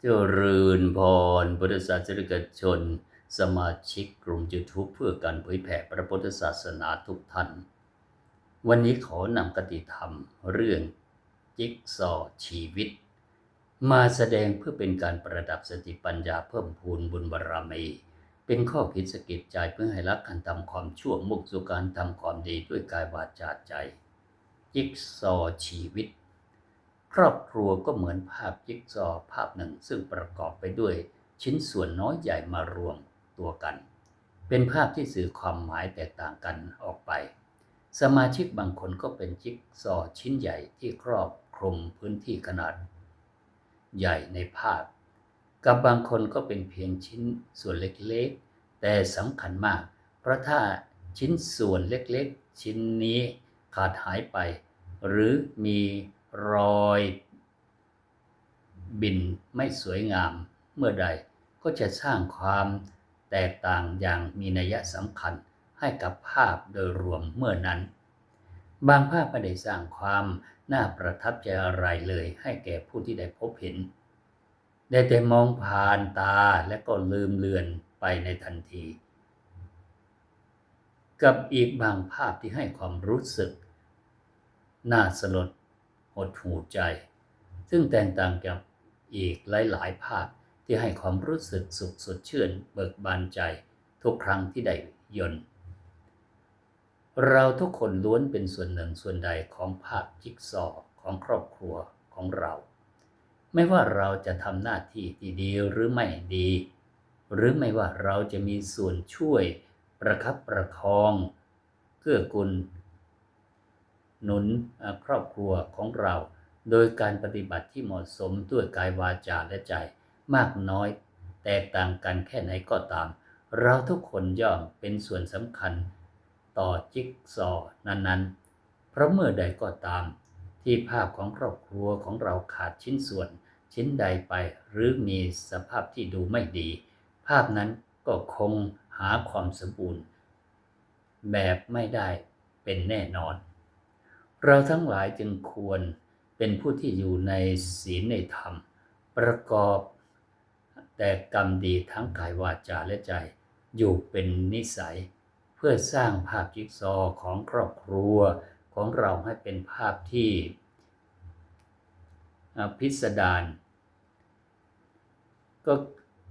เจริญพรพุทธศาสนิกชน สมาชิกกลุ่ม YouTube เพื่อการเผยแผ่พระพุทธศาสนาทุกท่าน วันนี้ขอนำกติธรรมเรื่องจิ๊กซอชีวิต มาแสดงเพื่อเป็นการประดับสติปัญญาเพิ่มพูนบุญบารมี เป็นข้อคิดสกิดใจเพื่อให้รักการทำความชั่วมุ่งสู่การทำความดีด้วยกายวาจาใจ จิ๊กซอชีวิต ครอบครัวก็เหมือนภาพจิ๊กซอว์ภาพหนึ่งซึ่งประกอบไปด้วยชิ้นส่วนน้อยใหญ่มารวมตัวกัน เป็นภาพที่สื่อความหมายแตกต่างกันออกไป สมาชิกบางคนก็เป็นจิ๊กซอว์ชิ้นใหญ่ที่ครอบคลุมพื้นที่ขนาด ใหญ่ในภาพ กับบางคนก็เป็นเพียงชิ้นส่วนเล็กๆ แต่สำคัญมาก เพราะถ้าชิ้นส่วนเล็กๆ ชิ้นนี้ขาดหายไป หรือมี รอยบินไม่สวยงามเมื่อใดก็จะสร้างความแตกต่างอย่างมีนัยสำคัญให้กับภาพโดยรวมเมื่อนั้น บางภาพไม่ได้สร้างความน่าประทับใจอะไรเลยให้แก่ผู้ที่ได้พบเห็น ได้แต่มองผ่านตาและก็ลืมเลือนไปในทันที กับอีกบางภาพที่ให้ความรู้สึก น่าสลด หดหูใจ ซึ่งแตกต่างกับอีกหลาย ๆ ภาพที่ให้ความรู้สึกสุขสดชื่น เบิกบานใจ ทุกครั้งที่ได้ยนต์ เราทุกคนล้วนเป็นส่วนหนึ่งส่วนใดของภาพจิ๊กซอว์ของครอบครัวของเรา ไม่ว่าเราจะทำหน้าที่ที่ดีหรือไม่ดี หรือไม่ว่าเราจะมีส่วนช่วยประคับประคองเกื้อกูล หนุนครอบครัวของเรา โดยการปฏิบัติที่เหมาะสมด้วยกายวาจาและใจ มากน้อย แตกต่างกันแค่ไหนก็ตาม เราทุกคนย่อมเป็นส่วนสำคัญ ต่อจิ๊กซอนั้นๆ เพราะเมื่อใดก็ตาม ที่ภาพของครอบครัวของเราขาดชิ้นส่วน ชิ้นใดไปหรือมีสภาพที่ดูไม่ดี ภาพนั้นก็คงหาความสมบูรณ์ แบบไม่ได้เป็นแน่นอน เราทั้งหลายจึงควรเป็นผู้ที่อยู่ในศีลในธรรม ประกอบแต่กรรมดีทั้งกายวาจาและใจ อยู่เป็นนิสัย เพื่อสร้างภาพจิ๊กซอของครอบครัวของเราให้เป็นภาพที่พิสดารก็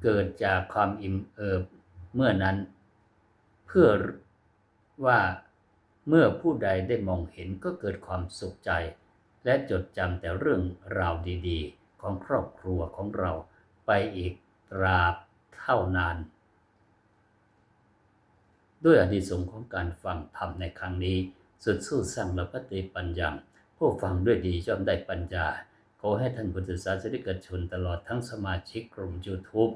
เกิดจากความอิ่มเอิบเมื่อนั้น เพื่อว่า เมื่อผู้ใดได้มองเห็นก็เกิดความสุขใจ และจดจำแต่เรื่องราวดีๆ ของครอบครัวของเราไปอีกตราบเท่านาน ด้วยอดีสงของการฟังธรรมในครั้งนี้ สุดสู้สร้างและปฏิปัญญาผู้ฟังด้วยดีย่อมได้ปัญญา ขอให้ท่านพุทธศาสนิกชนตลอดทั้งสมาชิกกลุ่ม YouTube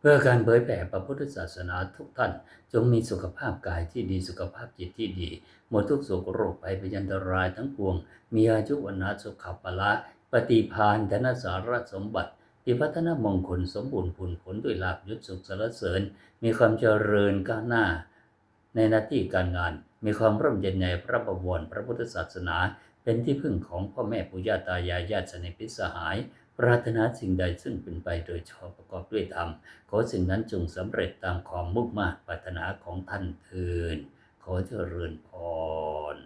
เพื่อการเผยแผ่พระพุทธศาสนาทุกท่าน จงมีสุขภาพกายที่ดีสุขภาพจิตที่ดี หมดทุกโศกโรคภัยพยันตรายทั้งปวง มีอายุวันนาสุขภละปฏิพานธนสารสมบัติที่พัฒนามงคลสมบูรณ์ผลผลด้วยลาบยศสุขสารเสริญ มีความเจริญก้าวหน้า ในหน้าที่การงาน มีความร่มเย็นในพระบวรพระพุทธศาสนา เป็นที่พึ่งของพ่อแม่ปู่ย่าตายายญาติสนิทพิสหาย ปรารถนาสิ่งใดซึ่งเป็นไปโดยชอบประกอบด้วยธรรม ขอสิ่งนั้นจงสำเร็จตามความมุ่งมา่ปรารถนาของท่านเทินขอเจริญพร